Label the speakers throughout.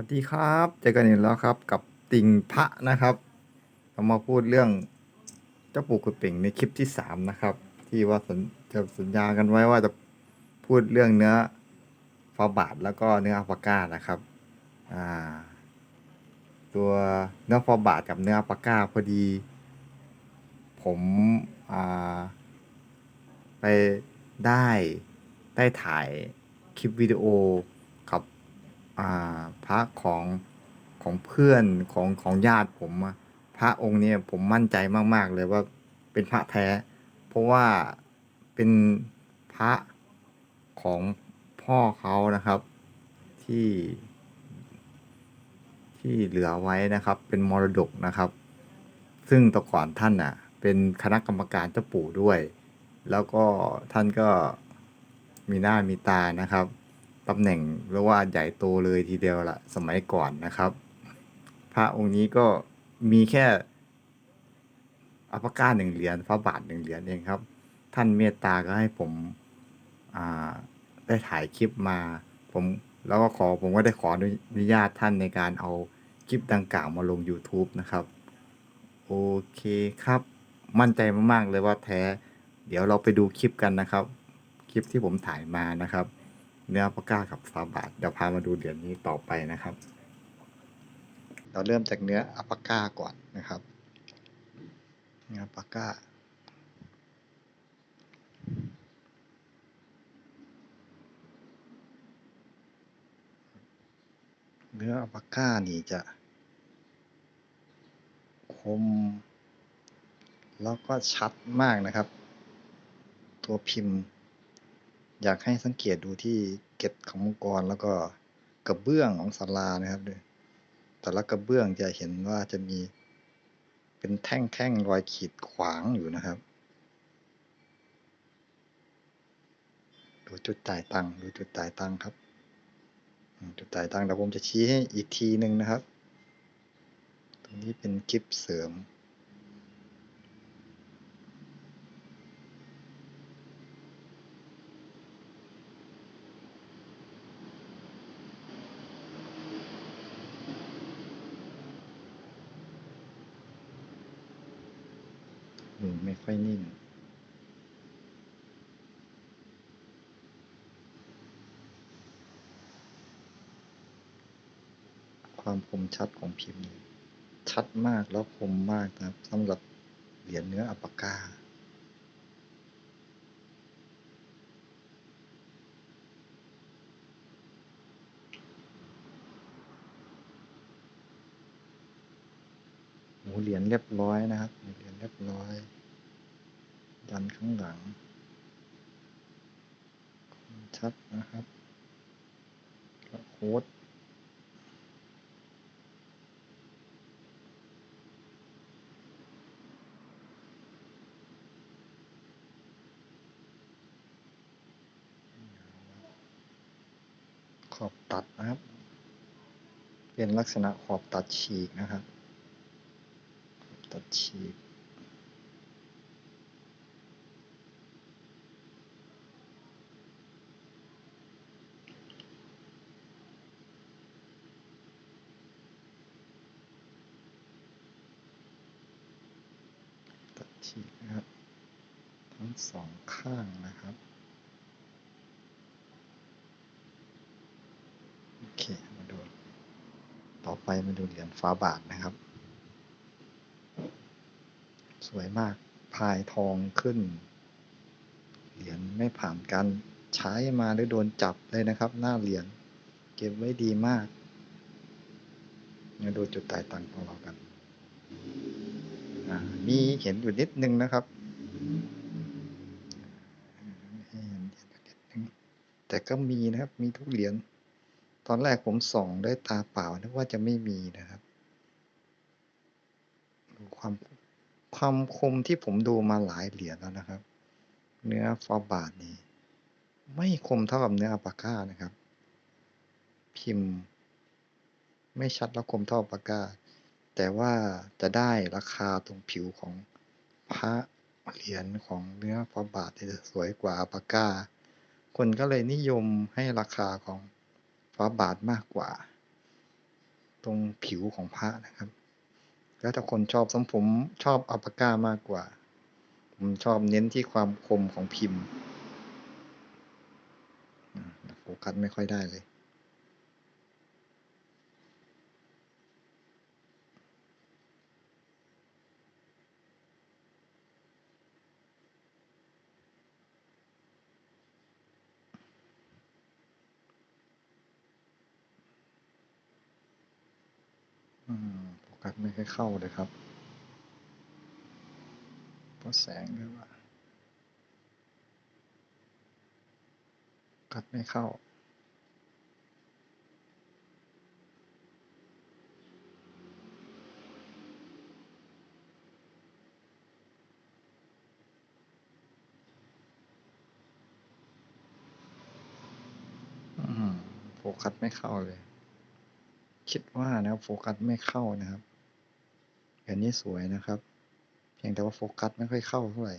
Speaker 1: วัสดีครับเจอกันอีกแล้วครับกับติงพระนะครับเรามาพูดเรื่องเจ้าปู่กุดเป่งในคลิปที่สามนะครับ ที่ว่าสัญจะสัญญากันไว้ว่าจะพูดเรื่องเนื้อฟาบาทแล้วก็เนื้ออัปาก้านะครับอ่าตัวเนื้อฟาบาทกับเนื้ออัปาก้าพอดี ผมอ่าไปได้ได้ถ่ายคลิปวิดีโอ พระของของเพื่อนของของญาติผมพระองค์เนี่ยผมมั่นใจมาก ๆ เลยว่าเป็นพระแท้ เพราะว่าเป็นพระของพ่อเขานะครับที่ที่เหลือไว้นะครับ เป็นมรดกนะครับ ซึ่งต่ก่อนท่านอะ เป็นคณะกรรมการเจ้าปู่ด้วย แล้วก็ท่านก็มีหน้ามีตานะครับ ตำแหน่งเรียกว่าใหญ่โตเลยทีเดียวละสมัยก่อนนะครับ พระองค์นี้ก็มีแค่อัปก้าหนึ่งเหรียญพระบาทหนึ่งเหรียญเองครับ ท่านเมตตาก็ให้ผมได้ถ่ายคลิปมา ผมแล้วก็ขอผมก็ได้ขออนุญาตท่านในการเอาคลิปดังกล่าวมาลง YouTube นะครับ โอเคครับ มั่นใจมาก ๆ เลยว่าแท้ เดี๋ยวเราไปดูคลิปกันนะครับ คลิปที่ผมถ่ายมานะครับ เนื้ออัลปาก้ากับฟาบาทเดี๋ยวพามาดูเหรียญนี้ต่อไปนะครับ เราเริ่มจากเนื้ออัลปาก้าก่อนนะครับ เนื้ออัลปาก้าเนื้ออัลปาก้านี่จะ คม แล้วก็ชัดมากนะครับ ตัวพิมพ์ อยากให้สังเกตดูที่เกล็ดของมังกรแล้วก็กระเบื้องของศาลานะครับด้วยแต่ละกระเบื้องจะเห็นว่าจะมีเป็นแท่งๆรอยขีดขวางอยู่นะครับ ดูจุดจ่ายตังค์ดูจุดจ่ายตังค์ครับ จุดจ่ายตังค์เดี๋ยวผมจะชี้ให้อีกทีหนึ่งนะครับ ตรงนี้เป็นคลิปเสริม อืมไม่ ค่อยนิ่ง ความคมชัดของพิมพ์ชัดมากแล้วคมมากนะครับสำหรับเหรียญเนื้ออัลปากาหมูเหรียญเรียบร้อยนะครับหมูเหรียญเรียบร้อย ยันข้างหลัง ชัดนะครับแล้วโค้ดขอบตัดนะครับ เป็นลักษณะขอบตัดฉีกนะครับ ตัดฉีก ตัดฉีกนะครับ ทั้ง สองข้างนะครับ โอเค มาดู ต่อไปมาดูเหรียญฟ้าบาทนะครับ สวยมาก พายทองขึ้น เหรียญไม่ผ่านการใช้มาหรือโดนจับเลยนะครับ หน้าเหรียญ เก็บไว้ดีมากมาดูจุดจ่ายตังของเรากัน มีเห็นอยู่นิดนึงนะครับให้เห็นนิดนึง แต่ก็มีนะครับ มีทุกเหรียญ ตอนแรกผมส่องด้วยตาเปล่านึกว่าจะไม่มีนะครับ ดูความความคมที่ผมดูมาหลายเหรียญแล้วนะครับ เนื้อฟอบาทนี่ไม่คมเท่ากับเนื้ออัปาก้านะครับ พิมพ์ ไม่ชัดและคมเท่าอัปาก้า แต่ว่าจะได้ราคาตรงผิวของพระเหรียญของเนื้อฟอบาทจะสวยกว่าอัปาก้า คนก็เลยนิยมให้ราคาของฟาบาทมากกว่า ตรงผิวของพระนะครับ แล้วแต่คนชอบสมผมชอบอัปก้ามากกว่า ผมชอบเน้นที่ความคมของพิมพ์อืมโฟกัสไม่ค่อยได้เลย อืมโฟกัสไม่ค่อยเข้าเลยครับ เพราะแสงด้วยว่าโฟกัสไม่เข้า อืมโฟกัสไม่เข้าเลย คิดว่านะครับโฟกัสไม่เข้านะครับอันนี้สวยนะครับ เพียงแต่ว่าโฟกัสไม่ค่อยเข้าเท่าไหร่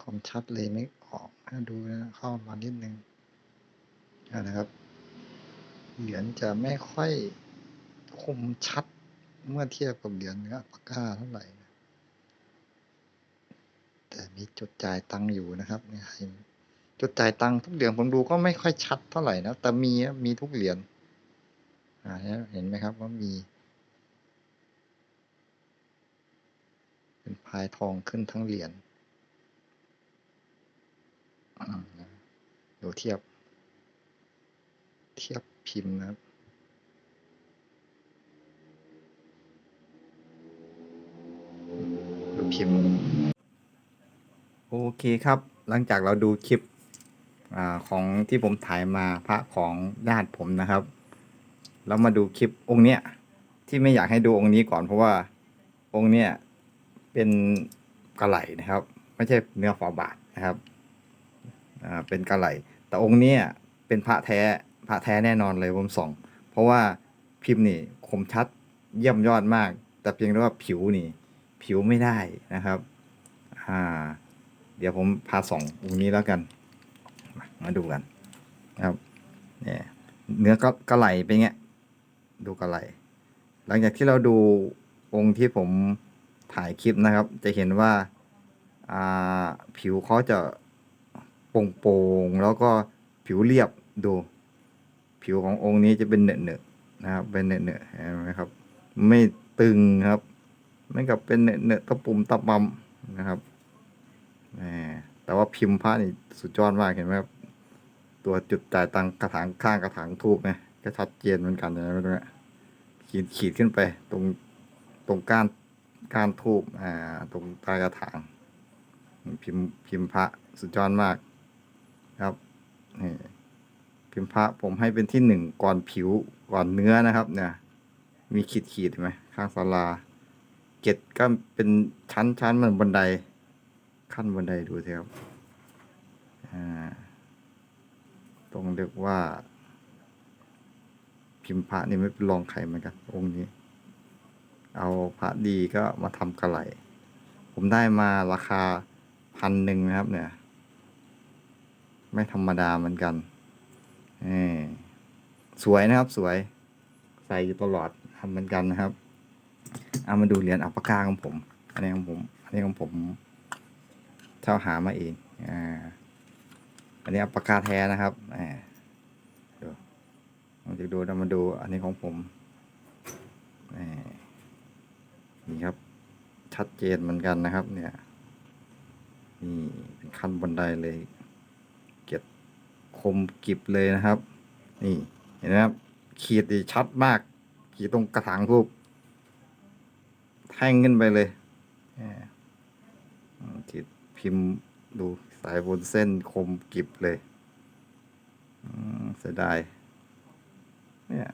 Speaker 1: ความชัดเลยไม่ออกถ้าดูนะเข้ามานิดนึงนะครับ เหรียญจะไม่ค่อยคมชัดเมื่อเทียบกับเหรียญเนื้อปากกาเท่าไหร่นะแต่มีจุดจ่ายตังค์อยู่นะครับเนี่ยจุดจ่ายตังค์ทุกเหรียญผมดูก็ไม่ค่อยชัดเท่าไหร่นะแต่มีมีทุกเหรียญ เห็นไหมครับว่ามี เป็นพายทองขึ้นทั้งเหรียญเดี๋ยวเทียบ เทียบพิมพ์นะครับดูพิมพ์ โอเคครับ หลังจากเราดูคลิปอของที่ผมถ่ายมาพระของญาติผมนะครับ แล้วมาดูคลิปองค์เนี้ยที่ไม่อยากให้ดูองค์นี้ก่อนเพราะว่าองค์เนี้ยเป็นกระไหลนะครับ ไม่ใช่เนื้อฝาบาทนะครับอ่าเป็นกระไหล แต่องค์เนี้ยเป็นพระแท้พระแท้แน่นอนเลยผมส่อง เพราะว่าพิมพ์นี่คมชัดเยี่ยมยอดมาก แต่เพียงแต่ว่าผิวนี่ ผิวไม่ได้นะครับอ่าเดี๋ยวผมพาส่ององค์นี้แล้วกันมาดูกันนะครับเนี่ยเนื้อก็กระไหลเป็นเงี้ย ดูกระไหลหลังจากที่เราดูองค์ที่ผมถ่ายคลิปนะครับ จะเห็นว่าผิวเขาจะโป่งๆแล้วก็ผิวเรียบดู ผิวขององค์นี้จะเป็นเนื้อๆนะครับ เป็นเนื้อๆเห็นไหมครับ ไม่ตึงครับไม่กับเป็นเนอะๆตะปุ่มตะปำนะครับแหมแต่ว่าพิมพ์พระนี่สุดยอดมากเห็นไหมครับ ตัวจุดจ่ายตังกระถางข้างกระถางทูบเนี่ย ก็ชัดเจนเหมือนกันนะตรงนี้ขีดขีดขึ้นไป ตรงตรงก้านก้านทูบอ่า ตรงใต้กระถางพิมพ์พิมพ์พระสุดยอดมาก ครับนี่พิมพ์พระผมให้เป็นที่หนึ่งก่อนผิวก่อนเนื้อนะครับ เนี่ย มีขีดขีดไหมข้างศาลาเกล็ดก็เป็นชั้นชั้นเหมือนบันได ขั้นบันไดดูสิครับอ่าต้องเรียกว่า พิมพ์พระนี่ไม่เป็นรองใครเหมือนกัน องค์นี้ เอาพระดีก็มาทำกระไหลผมได้มาราคาพันหนึ่งนะครับ เนี่ย ไม่ธรรมดาเหมือนกันนี่สวยนะครับสวย ใส่อยู่ตลอดทำเหมือนกันนะครับเอามาดูเหรียญอัปปากาของผม อันนี้ของผม อันนี้ของผมเช่าหามาเอง อ่า อันนี้อัปปากาแท้นะครับ อ่า ลองจะดูเรามาดูอันนี้ของผมนี่ครับ ชัดเจนเหมือนกันนะครับ เนี่ยนี่เป็นขั้นบันไดเลย เก็บคมกิบเลยนะครับ นี่เห็นไหมครับขีดดีชัดมาก ขีดตรงกระถางทูบแท่งขึ้นไปเลยขีดพิมพ์ดูสายบนเส้นคมกิบเลยเสียดาย เนี่ย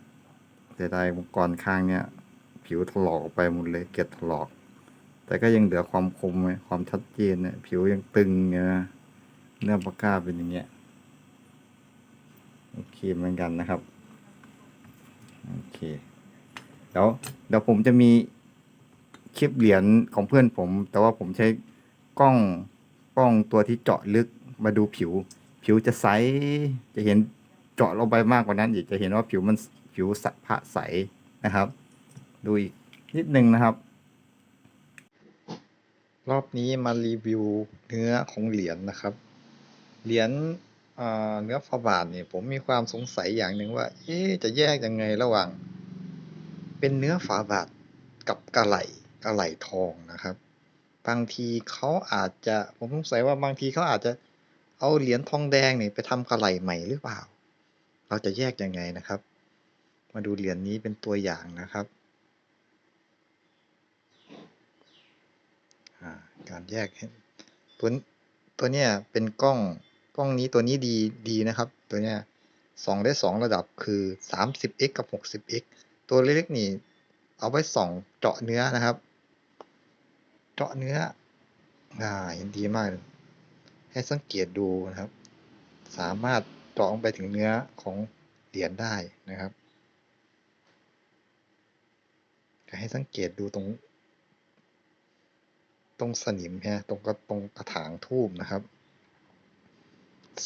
Speaker 1: เสียดายมังกรข้างเนี่ย ผิวถลอกไปหมดเลย เกล็ดถลอก แต่ก็ยังเหลือความคมไความชัดเจนเนี่ยผิวยังตึงอยู่นะเนื้อปากกาเป็นอย่างเงี้ยโอเคเหมือนกันนะครับโอเคเดี๋ยวเดี๋ยวผมจะมีคลิปเหรียญของเพื่อนผม แต่ว่าผมใช้กล้องกล้องตัวที่เจาะลึกมาดูผิว ผิวจะใสจะเห็น เจาะลงไปมากกว่านั้นอีกจะเห็นว่าผิวมันผิวสะพะใสนะครับ ดูอีกนิดนึงนะครับ รอบนี้มารีวิวเนื้อของเหรียญนะครับ เหรียญเนื้อฝาบาทเนี่ยผมมีความสงสัยอย่างหนึ่งว่า เอ๊จะแยกยังไงระหว่าง เป็นเนื้อฝาบาทกับกระไหลกระไหลทองนะครับ บางทีเขาอาจจะผมสงสัยว่าบางทีเขาอาจจะเอาเหรียญทองแดงเนี่ยไปทำกระไหลใหม่หรือเปล่า เราจะแยกยังไงนะครับ มาดูเหรียญนี้เป็นตัวอย่างนะครับการแยกตัวตัวเนี้ยเป็นกล้องกล้องนี้ตัวนี้ดีดีนะครับ ตัวเนี้ยส่องได้สองระดับคือ 30x กับ 60x ตัวเล็กๆนี่เอาไว้ส่องเจาะเนื้อนะครับ เจาะเนื้ออ่าเห็นดีมาก ให้สังเกตดูนะครับ สามารถ เจาะลงไปถึงเนื้อของเหรียญได้นะครับให้สังเกตดูตรง ตรงสนิมฮะตรงกระตรงกระถางทูบนะครับ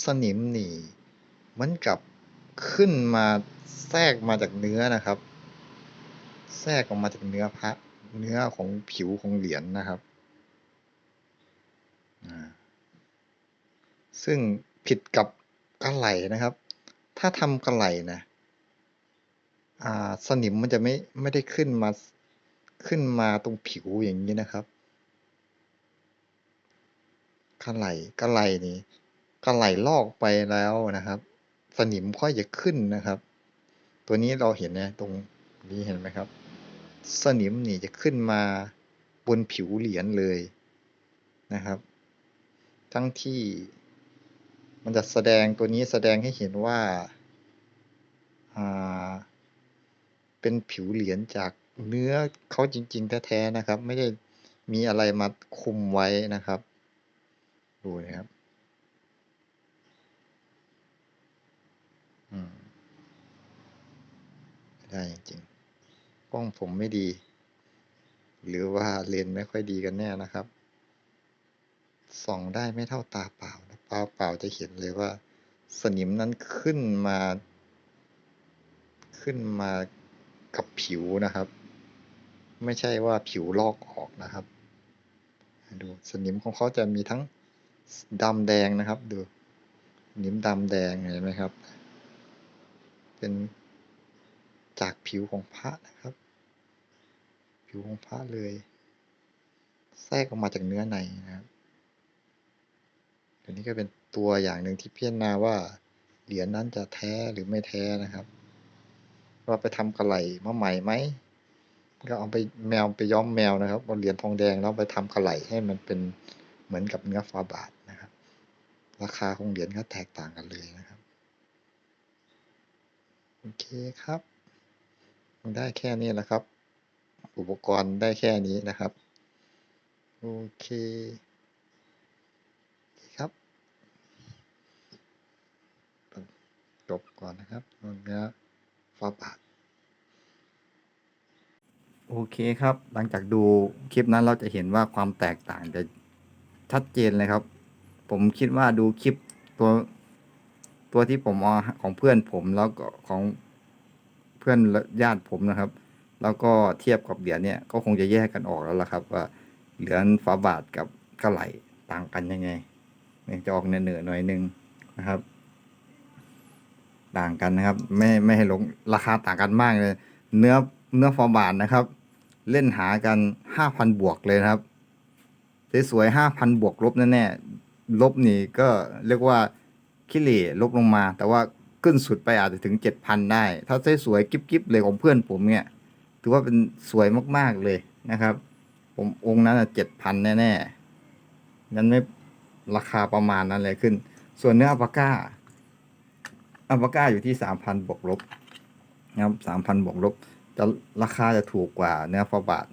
Speaker 1: สนิมนี่เหมือนกับขึ้นมาแทรกมาจากเนื้อนะครับ แทรกออกมาจากเนื้อพระเนื้อของผิวของเหรียญนะครับซึ่งผิดกับ กระไหลนะครับ ถ้าทำกระไหลนะอ่าสนิมมันจะไม่ไม่ได้ขึ้นมาขึ้นมาตรงผิวอย่างนี้นะครับกระไหลกระไหลนี่กระไหลลอกไปแล้วนะครับ สนิมค่อยจะขึ้นนะครับ ตัวนี้เราเห็นนะตรงนี้เห็นไหมครับ สนิมนี่จะขึ้นมาบนผิวเหรียญเลยนะครับ ทั้งที่ มันจะแสดงตัวนี้แสดงให้เห็นว่าเป็นผิวเหรียญจากเนื้อเขาจริง ๆ แท้ๆนะครับ ไม่ได้มีอะไรมาคุมไว้นะครับ ดูนะครับได้จริงกล้องผมไม่ดี หรือว่าเลนส์ไม่ค่อยดีกันแน่นะครับ ส่องได้ไม่เท่าตาเปล่า ตาเปล่าจะเห็นเลยว่า สนิมนั้นขึ้นมา ขึ้นมากับผิวนะครับ ไม่ใช่ว่าผิวลอกออกนะครับ ดูสนิมของเขาจะมีทั้งดำแดงนะครับ ดูสนิมดำแดงเห็นไหมครับ เป็นจากผิวของพระนะครับ ผิวของพระเลย แทรกออกมาจากเนื้อในนะครับ อันนี้ก็เป็นตัวอย่างหนึ่งที่พิจารณาว่าเหรียญนั้นจะแท้หรือไม่แท้นะครับ ว่าไปทำกระไหลมาใหม่ไหมก็เอาไปแมวไปย้อมแมวนะครับเอาเหรียญทองแดงแล้วไปทำกระไหลให้มันเป็นเหมือนกับเนื้อฟ้าบาทนะครับ ราคาของเหรียญก็แตกต่างกันเลยนะครับโอเคครับได้แค่นี้แหละครับ อุปกรณ์ได้แค่นี้นะครับ โอเคครับ จบก่อนนะครับเนื้อฟ้าบาทโอเคครับ หลังจากดูคลิปนั้นเราจะเห็นว่าความแตกต่างจะชัดเจนเลยครับ ผมคิดว่าดูคลิปตัวตัวที่ผมเอาของเพื่อนผมแล้วก็ของเพื่อนญาติผมนะครับ แล้วก็เทียบกับเหรียญเนี่ยก็คงจะแยกกันออกแล้วล่ะครับ ว่าเหรียญฝาบาทกับกระไหลต่างกันยังไงจะออกเนื้อหน่อยนึงนะครับ ต่างกันนะครับ ไม่ไม่ให้หลงราคาต่างกันมากเลย เนื้อเนื้อฟอร์บาทนะครับ เล่นหากันห้าพันบวกเลยครับสวยๆห้าพันบวกลบแน่ๆลบนี่ก็เรียกว่าคิเหร่ลบลงมา แต่ว่าขึ้นสุดไปอาจจะถึงเจ็ดพันได้ ถ้าสวยๆกิ๊บๆเลยของเพื่อนผมเนี่ย ถือว่าเป็นสวยมากๆเลยนะครับ ผมองค์นั้นเจ็ดพันแน่ๆนั้นไม่ราคาประมาณนั้นเลยขึ้น ส่วนเนื้ออัปปาก้า อัลปาก้าอยู่ที่สามพันบวกลบนะครับสามพันบวกลบ จะราคาจะถูกกว่าเนื้อฟาบาท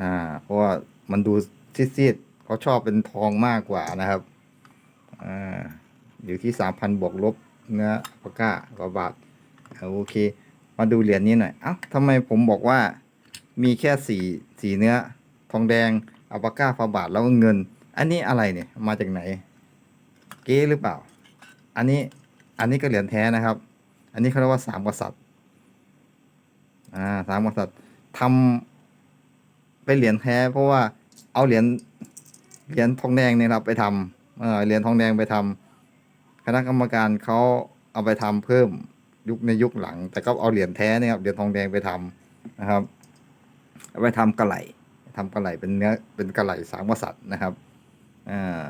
Speaker 1: อ่า เพราะว่ามันดูซีดๆเขาชอบเป็นทองมากกว่านะครับอ่าอยู่ที่สามพันบวกลบเนื้ออัลปาก้าฟาบาทโอเค มาดูเหรียญนี้หน่อยเอ้าทำไมผมบอกว่ามีแค่สีสีเนื้อ ทองแดงอัลปาก้าฟาบาทแล้วก็เงิน อันนี้อะไรเนี่ยมาจากไหน เก๊หรือเปล่า อันนี้ อันนี้ก็เหรียญแท้นะครับ อันนี้เขาเรียกว่าสามกษัตริย์อ่าสามกษัตริย์ทำเป็นเหรียญแท้ เพราะว่าเอาเหรียญเหรียญทองแดงเนี่ยครับไปทำเออเหรียญทองแดงไปทำคณะกรรมการเขาเอาไปทำเพิ่มยุคในยุคหลัง แต่ก็เอาเหรียญแท้เนี่ยครับเหรียญทองแดงไปทำนะครับเอาไปทำกระไหลทำกระไหลเป็นเนื้อเป็นกระไหลสามกษัตริย์นะครับอ่า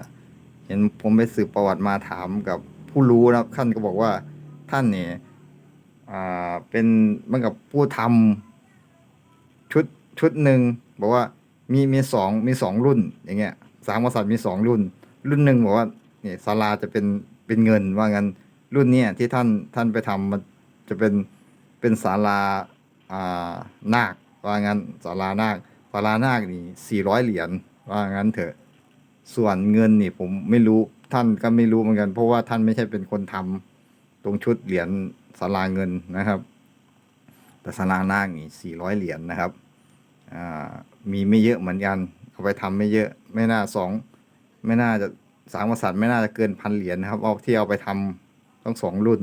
Speaker 1: เห็นผมไปสืบประวัติมาถามกับ ผู้รู้นะครับท่านก็บอกว่าท่านเนี่ยเป็นเหมือนกับผู้ทำชุดชุดหนึ่งบอกว่ามีมีสองมีสองรุ่นอย่างเงี้ยสามกษัตริย์มีสองรุ่น รุ่นหนึ่งบอกว่าเนี่ยศาลาจะเป็นเป็นเงินว่างั้นรุ่นเนี้ยที่ท่านท่านไปทำมันจะเป็นเป็นศาลาอ่านาคว่างั้นศาลานาคศาลานาคนี่สี่ร้อยเหรียญว่างั้นเถอะส่วนเงินนี่ผมไม่รู้ ท่านก็ไม่รู้เหมือนกัน เพราะว่าท่านไม่ใช่เป็นคนทำตรงชุดเหรียญศาลาเงินนะครับ แต่ศาลานาคนี่สี่ร้อยเหรียญนะครับมีไม่เยอะเหมือนกันเอาไปทำไม่เยอะไม่น่าสองไม่น่าจะสามกษัตริย์ไม่น่าจะเกินพันเหรียญนะครับเอาที่เอาไปทำทั้งสองรุ่น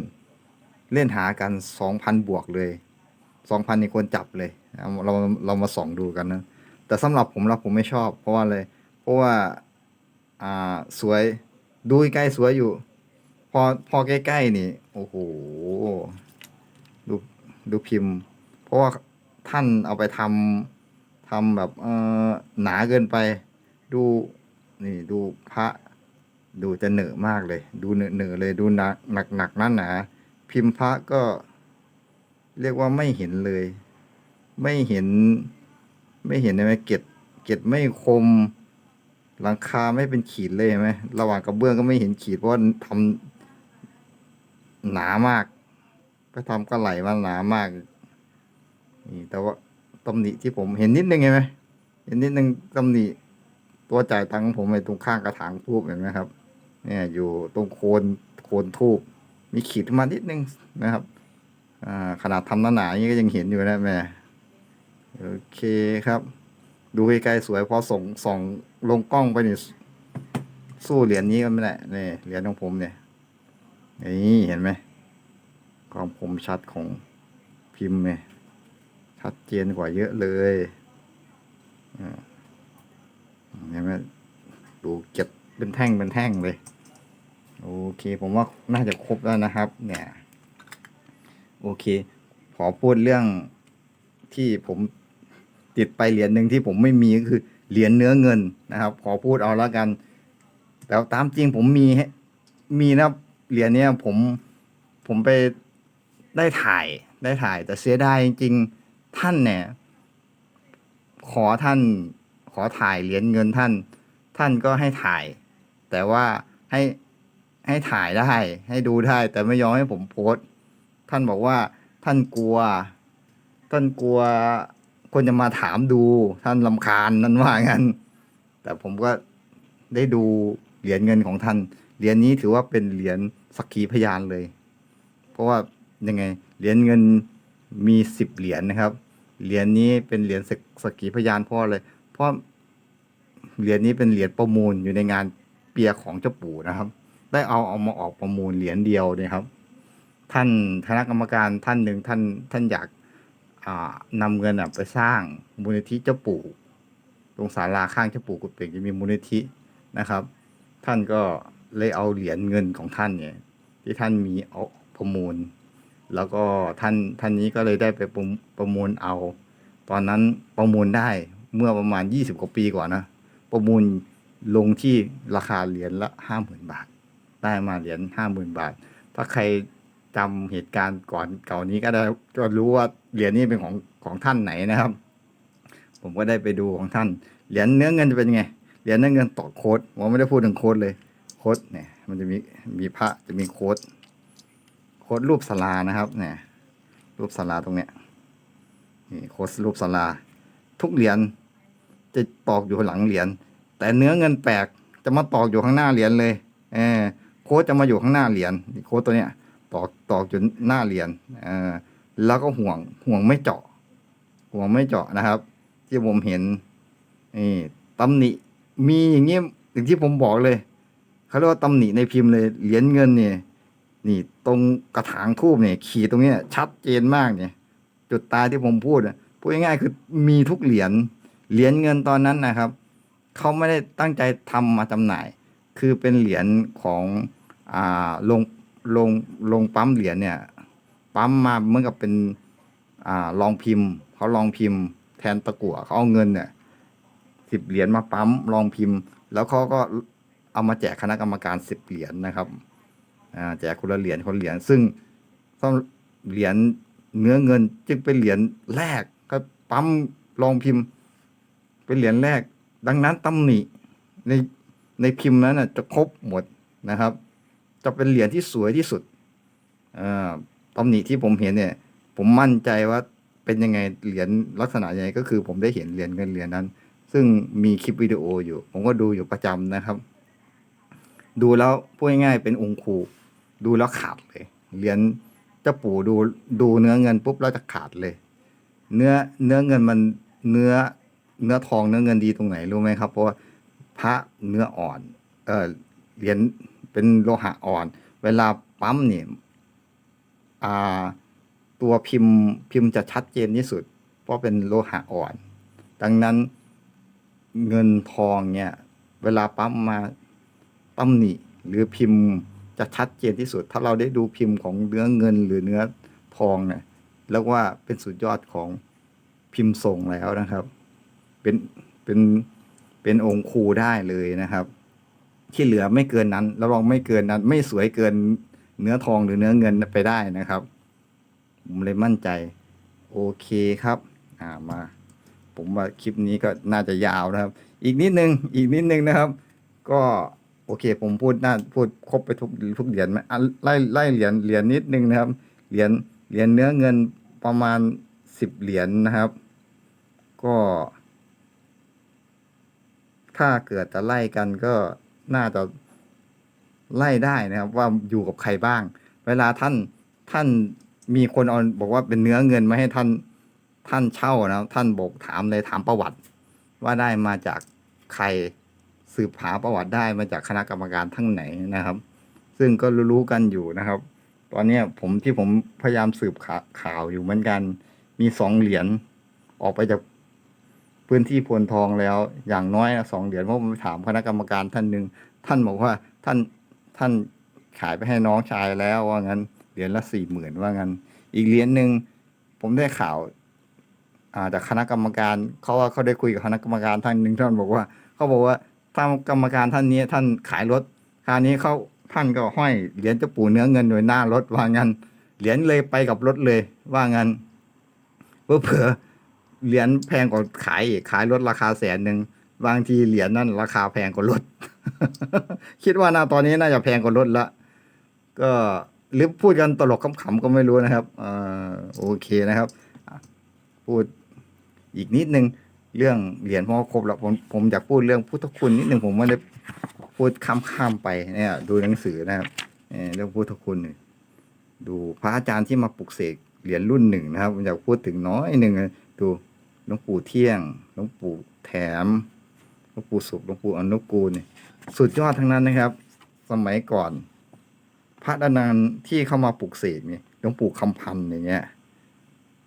Speaker 1: เล่นหากันสองพันบวกเลยสองพันนี่ควรจับเลยเราเรามาส่องดูกันนะแต่สำหรับผมแล้วผมไม่ชอบ เพราะว่าอะไรเพราะว่าอ่าสวย ดูใกล้สวยอยู่ พอพอใกล้ๆนี่ โอ้โหดูดูพิมพ์ เพราะว่าท่านเอาไปทำทำแบบเออหนาเกินไป ดูนี่ดูพระ ดูจะเหนอะมากเลย ดูเหนอะเหนอะเลยดูหนักหนักหนักนั่นหนาพิมพ์พระก็ เรียกว่าไม่เห็นเลย ไม่เห็น ไม่เห็นใช่ไหมเกล็ดเกล็ดไม่คม หลังคาไม่เป็นขีดเลยเห็นไหมระหว่างกระเบื้องก็ไม่เห็นขีดเพราะว่าทำหนามาก ไปทำกระไหลมาหนามากนี่แต่ว่าตำหนิที่ผมเห็นนิดนึงเห็นไหมเห็นนิดนึงตำหนิตัวจ่ายตังค์ของผมไอ้ตรงข้างกระถางทูบเห็นไหมครับ เนี่ย อยู่ตรงโคนโคนทูบมีขีดขึ้นมานิดนึงนะครับอขนาดทำหนาๆอย่างนี้ก็ยังเห็นอยู่นะแม่โอเคครับ ดูใกลๆสวยพอส่งส่อง ลงกล้องไปนี่สู้เหรียญนี้ก็ไม่ได้นี่เหรียญของผมเนี่ยนี่เห็นไหมความคมชัดของพิมพ์เนี่ยชัดเจนกว่าเยอะเลยเห็นไหมดูเก็บเป็นแท่งเป็นแท่งเลยโอเค ผมว่าน่าจะครบแล้วนะครับ เนี่ยโอเค ขอพูดเรื่องที่ผมติดไปเหรียญหนึ่งที่ผมไม่มีก็คือ เหรียญเนื้อเงินนะครับ ขอพูดเอาแล้วกัน แต่ตามจริงผมมีให้มีนะเหรียญเนี้ยผมผมไปได้ถ่ายได้ถ่าย แต่เสียดายจริงท่านเนี่ย ขอท่านขอถ่ายเหรียญเงินท่าน ท่านก็ให้ถ่าย แต่ว่าให้ให้ถ่ายได้ ให้ดูได้ แต่ไม่ยอมให้ผมโพสท่านบอกว่าท่านกลัว ท่านกลัว คนจะมาถามดูท่านลำคาญนั่นว่างั้น แต่ผมก็ได้ดูเหรียญเงินของท่าน เหรียญนี้ถือว่าเป็นเหรียญสักขีพยานเลย เพราะว่ายังไง เหรียญเงินมีสิบเหรียญนะครับ เหรียญนี้เป็นเหรียญสักขีพยานเพราะอะไรเพราะเหรียญนี้เป็นเหรียญประมูลอยู่ในงานเปียของเจ้าปู่นะครับ ได้เอาเอามาออกประมูลเหรียญเดียวนี่ครับ ท่านคณะกรรมการท่านหนึ่งท่านท่านอยาก นำเงินไปสร้างมูลนิธิเจ้าปู่ ตรงศาลาข้างเจ้าปู่กุดเป่งจะมีมูลนิธินะครับ ท่านก็เลยเอาเหรียญเงินของท่านเนี่ย ที่ท่านมีเอาประมูล แล้วก็ท่านท่านนี้ก็เลยได้ไปประมประมูลเอา ตอนนั้นประมูลได้เมื่อประมาณยี่สิบกว่าปีก่อนนะ ประมูลลงที่ราคาเหรียญละห้าหมื่นบาท ได้มาเหรียญห้าหมื่นบาท ถ้าใคร จำเหตุการณ์ก่อนเก่านี้ก็ได้ก็รู้ว่าเหรียญนี้เป็นของของท่านไหนนะครับ ผมก็ได้ไปดูของท่าน เหรียญเนื้อเงินจะเป็นไง เหรียญเนื้อเงินต่อโค้ดผมไม่ได้พูดถึงโค้ดเลยโค้ดเนี่ย มันจะมีมีพระจะมีโค้ดโค้ดรูปสลานะครับ เนี่ย รูปสลาตรงเนี้ยนี่โค้ดรูปสลา ทุกเหรียญจะตอกอยู่หลังเหรียญแต่เนื้อเงินแปลกจะมาตอกอยู่ข้างหน้าเหรียญเลยเออโค้ดจะมาอยู่ข้างหน้าเหรียญโค้ดตัวเนี้ย ตอกตอกจนหน้าเหรียญแล้วก็ห่วงห่วงไม่เจาะ ห่วงไม่เจาะนะครับ ที่ผมเห็นนี่ตำหนิมีอย่างเงี้ยอย่างที่ผมบอกเลยเขาเรียกว่าตำหนิในพิมพ์เลยเหรียญเงินเนี่ยนี่ตรงกระถางทูบเนี่ย ขีดตรงเนี้ย ชัดเจนมากเนี่ย จุดตายที่ผมพูดอะพูดง่ายๆคือมีทุกเหรียญเหรียญเงินตอนนั้นนะครับเขาไม่ได้ตั้งใจทำมาจำหน่าย คือเป็นเหรียญของอ่าลง ลงลงปั๊มเหรียญเนี่ย ปั๊มมาเหมือนกับเป็นอ่าลองพิมพ์เขาลองพิมพ์ แทนตะกั่วเขาเอาเงินเนี่ยสิบเหรียญมาปั๊มลองพิมพ์ แล้วเขาก็เอามาแจกคณะกรรมการสิบเหรียญนะครับอ่าแจกคนละเหรียญคนเหรียญซึ่งต้องเหรียญเนื้อเงินจึงเป็นเหรียญแรกก็ปั๊มลองพิมพ์ เป็นเหรียญแรก ดังนั้นตำหนิในในพิมพ์นั้นนะจะครบหมดนะครับ จะเป็นเหรียญที่สวยที่สุดตำหนิที่ผมเห็นเนี่ย ผมมั่นใจว่าเป็นยังไงเหรียญลักษณะยังไงก็คือผมได้เห็นเหรียญเงินเหรียญนั้น ซึ่งมีคลิปวิดีโออยู่ ผมก็ดูอยู่ประจำนะครับ ดูแล้วพูดง่ายๆเป็นองค์ครูดูแล้วขาดเลยเหรียญเจ้าปู่ดูดูเนื้อเงินปุ๊บแล้วจะขาดเลย เนื้อเนื้อเงินมันเนื้อเนื้อทองเนื้อเงินดีตรงไหนรู้ไหมครับ เพราะว่าพระเนื้ออ่อนเออเหรียญ เป็นโลหะอ่อน เวลาปั๊มเนี่ยตัวพิมพ์พิมพ์จะชัดเจนที่สุด เพราะเป็นโลหะอ่อน ดังนั้นเงินทองเนี่ยเวลาปั๊มมาตำหนิหรือพิมพ์จะชัดเจนที่สุด ถ้าเราได้ดูพิมพ์ของเนื้อเงินหรือเนื้อทองเนี่ยแล้วว่าเป็นสุดยอดของพิมพ์ส่งแล้วนะครับ เป็นเป็นเป็นองค์ครูได้เลยนะครับ ที่เหลือไม่เกินนั้นแล้วลองไม่เกินนั้น ไม่สวยเกินเนื้อทองหรือเนื้อเงินไปได้นะครับ ผมเลยมั่นใจ โอเคครับ อ่ามา ผมว่าคลิปนี้ก็น่าจะยาวนะครับ อีกนิดนึงอีกนิดนึงนะครับ ก็โอเค ผมพูดน่าพูดครบไปทุกทุกเหรียญไหมไล่ไล่เหรียญเหรียญนิดนึงนะครับ เหรียญเหรียญเนื้อเงินประมาณสิบเหรียญนะครับ ก็ ถ้าเกิดจะไล่กันก็ น่าจะไล่ได้นะครับ ว่าอยู่กับใครบ้าง เวลาท่านท่านมีคนเอาบอกว่าเป็นเนื้อเงินมาให้ท่านท่านเช่านะครับ ท่านบอกถามเลยถามประวัติ ว่าได้มาจากใครสืบหาประวัติได้มาจากคณะกรรมการทั้งไหนนะครับ ซึ่งก็รู้ๆกันอยู่นะครับ ตอนนี้ผมที่ผมพยายามสืบข่าวอยู่เหมือนกัน มีสองเหรียญออกไปจาก พื้นที่พลทองแล้วอย่างน้อยนะสองเหรียญเพราะผมไปถามคณะกรรมการท่านหนึ่งท่านบอกว่าท่านท่านขายไปให้น้องชายแล้วว่างั้นเหรียญละสี่หมื่นว่างั้น อีกเหรียญหนึ่งผมได้ข่าวอ่าจากคณะกรรมการเขาว่าเขาได้คุยกับคณะกรรมการท่านหนึ่งท่านบอกว่าเขาบอกว่าท่านกรรมการท่านนี้ท่านขายรถคราวนี้เขาท่านก็ห้อยเหรียญเจ้าปู่เนื้อเงินไว้หน้ารถว่างั้นเหรียญเลยไปกับรถเลยว่างั้นเพื่อเผื่อ เหรียญแพงกว่าขายอีกขายรถราคาแสนหนึ่งบางทีเหรียญนั่นราคาแพงกว่ารถ คิดว่านาตอนนี้น่าจะแพงกว่ารถละก็หรือพูดกันตลกขำๆก็ไม่รู้นะครับอโอเคนะครับ พูดอีกนิดนึงเรื่องเหรียญพ่อครบแล้วผมผมอยากพูดเรื่องพุทธคุณนิดนึงผมไม่ได้พูดข้ามข้ามๆไปเนี่ยดูหนังสือนะครับเรื่องพุทธคุณดูพระอาจารย์ที่มาปลุกเสกเหรียญรุ่นหนึ่งนะครับผมอยากพูดถึงน้อยหนึ่งดู หลวงปู่เที่ยง หลวงปู่แถม หลวงปู่สุข หลวงปู่อนุกูล สุดยอดทั้งนั้นนะครับ สมัยก่อน พระดานานที่เข้ามาปลุกเสกเนี่ยหลวงปู่คำพันธ์อย่างเงี้ย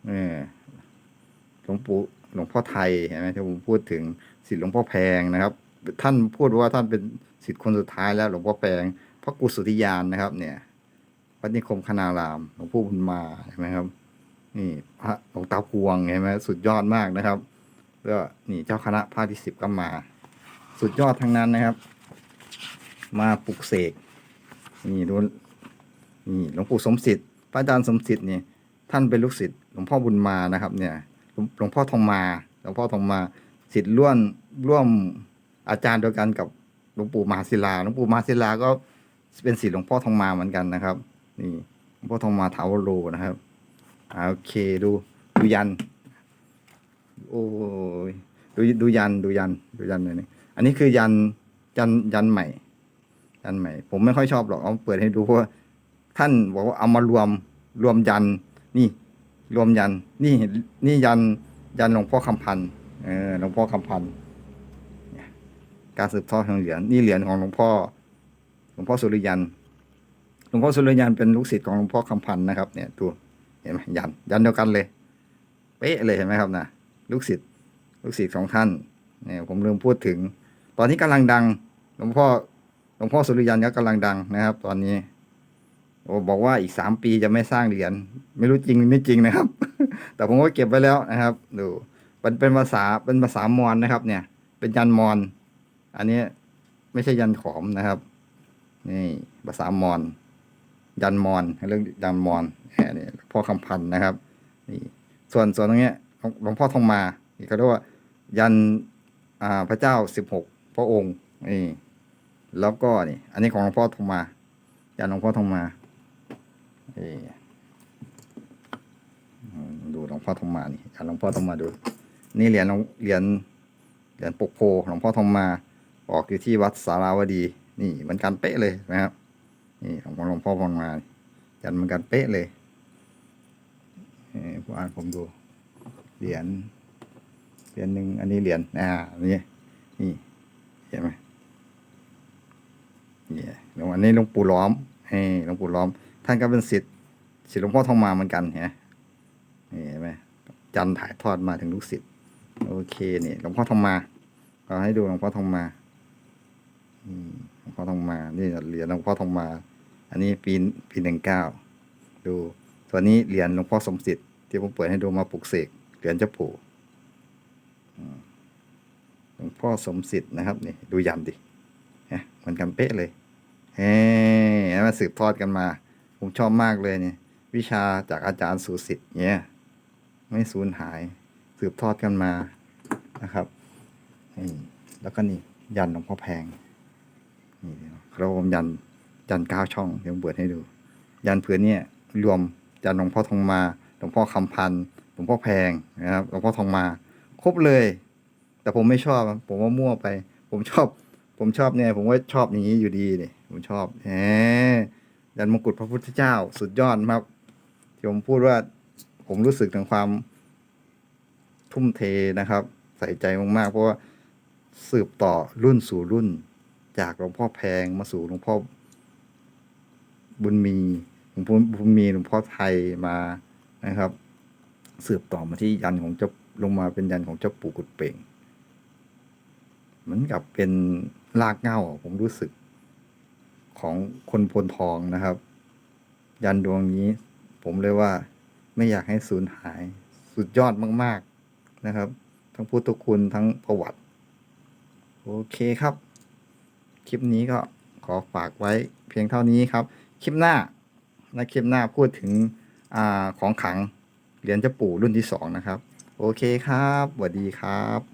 Speaker 1: เออหลวงปู่หลวงพ่อไทยเห็นไหมที่ผมพูดถึงสิทธิหลวงพ่อแพงนะครับ ท่านพูดว่าท่านเป็นสิทธิคนสุดท้ายแล้ว หลวงพ่อแพงพระกุสุธิยานนะครับ เนี่ยวัดนิคมคณารามหลวงพ่อบุญมาเห็นไหมครับ นี่พระหลวงตาพวงเห็นไหมสุดยอดมากนะครับก็นี่เจ้าคณะภาคที่สิบก็มา สุดยอดทั้งนั้นนะครับ มาปลุกเสกนี่ดูนี่หลวงปู่สมศิษย์พระอาจารย์สมศิษย์นี่ท่านเป็นลูกศิษย์หลวงพ่อบุญมานะครับ เนี่ยหลวงพ่อทองมาหลวงพ่อทองมาศิษย์ร่วมร่วมอาจารย์เดียวกันกับหลวงปู่มหาศิลาหลวงปู่มหาศิลาก็เป็นศิษย์หลวงพ่อทองมาเหมือนกันนะครับ นี่หลวงพ่อทองมาถาวโรนะครับ โอเคดูดูยัน โอ้ยดูดูยันดูยันดูยันเลยนี่อันนี้คือยันยันยันใหม่ ยันใหม่ ผมไม่ค่อยชอบหรอกเอาเปิดให้ดูเพราะท่านบอกว่าเอามารวมรวมยัน นี่ รวมยัน นี่นี่ยันยันหลวงพ่อคำพันธ์เออหลวงพ่อคำพันธ์การสืบทอดของเหรียญนี่เหรียญของหลวงพ่อหลวงพ่อสุริยันหลวงพ่อสุริยันเป็นลูกศิษย์ของหลวงพ่อคำพันธ์นะครับ เนี่ยตัว เห็นไหมยันยันเดียวกันเลยเป๊ะเลยเห็นไหมครับนะลูกศิษย์ลูกศิษย์ของท่านเนี่ยผมลืมพูดถึง ตอนนี้กำลังดังหลวงพ่อหลวงพ่อสุริยันก็กำลังดังนะครับ ตอนนี้โอ้บอกว่าอีกสามปีจะไม่สร้างเหรียญไม่รู้จริงหรือไม่จริงนะครับ แต่ผมก็เก็บไว้แล้วนะครับ ดูเป็นเป็นภาษาเป็นภาษามอญนะครับ เนี่ย เป็นยันมอญอันนี้ไม่ใช่ยันขอมนะครับ นี่ภาษามอญยันมอญเรื่องยันมอญ นี่พ่อคำพันธ์นะครับนี่ส่วนส่วนตรงเนี้ยหลวงพ่อทองมานี่เขาเรียกว่า ยันพระเจ้าสิบหกพระองค์นี่แล้วก็นี่อันนี้ของหลวงพ่อทองมา ยันหลวงพ่อทองมานี่ดูหลวงพ่อทองมานี่ยันหลวงพ่อทองมาดู นี่เหรียญเหรียญเหรียญปกโพหลวงพ่อทองมา ออกอยู่ที่วัดสาราวดี นี่เหมือนกันเป๊ะเลยนะครับนี่ของหลวงพ่อทองมายันเหมือนกันเป๊ะเลย ผมอ่านผมดู เหรียญ เหรียญหนึ่งอันนี้เหรียญ อ่า นี่ นี่ เห็นไหมนี่หลวงอันนี้หลวงปู่ล้อมให้หลวงปู่ล้อม ท่านก็เป็นศิษย์ ศิษย์หลวงพ่อทองมาเหมือนกันเห็นไหมนี่เห็นไหมจันถ่ายทอดมาถึงลูกศิษย์ โอเคนี่หลวงพ่อทองมา เราให้ดูหลวงพ่อทองมาหลวงพ่อทองมา นี่เหรียญหลวงพ่อทองมา อันนี้ปีปีหนึ่งเก้า ดู ส่วนนี้เหรียญหลวงพ่อสมศิษย์ที่ผมเปิดให้ดูมาปลุกเสกเหรียญเจ้าปู่หลวงพ่อสมศิษย์นะครับนี่ดูยันดิเห็นเหมือนกันเป๊ะเลยเฮ้มาสืบทอดกันมา ผมชอบมากเลยเนี่ยวิชาจากอาจารย์สุสิทธิ์เนี่ยไม่สูญหายสืบทอดกันมานะครับนี่แล้วก็นี่ยันหลวงพ่อแพงนี่เราผมยันยันเก้าช่องเดี๋ยวผมเปิดให้ดู ยันผืนเนี่ยรวม ยันหลวงพ่อทองมาหลวงพ่อคำพันธ์หลวงพ่อแพงนะครับหลวงพ่อทองมา ครบเลย แต่ผมไม่ชอบ ผมว่ามั่วไป ผมชอบ ผมชอบเนี่ย ผมว่าชอบอย่างนี้อยู่ดีเนี่ยผมชอบแหมยันมงกุฎพระพุทธเจ้า สุดยอดมากที่ผมพูดว่าผมรู้สึกถึงความทุ่มเทนะครับ ใส่ใจมากๆ เพราะว่าสืบต่อรุ่นสู่รุ่น จากหลวงพ่อแพงมาสู่หลวงพ่อบุญมี หลวงพ่อบุญมีหลวงพ่อไทยมานะครับ สืบต่อมาที่ยันของเจ้าลงมาเป็นยันของเจ้าปู่กุดเป่งเหมือนกับเป็นรากเง้าผมรู้สึกของคนพลทองนะครับ ยันดวงนี้ ผมเลยว่าไม่อยากให้สูญหายสุดยอดมาก ๆนะครับ ทั้งพุทธคุณทั้งประวัติ โอเคครับ คลิปนี้ก็ขอฝากไว้เพียงเท่านี้ครับ คลิปหน้า ในคลิปหน้าพูดถึงอของขังเหรียญเจ้าปู่รุ่นที่สองนะครับ โอเคครับสวัสดีครับ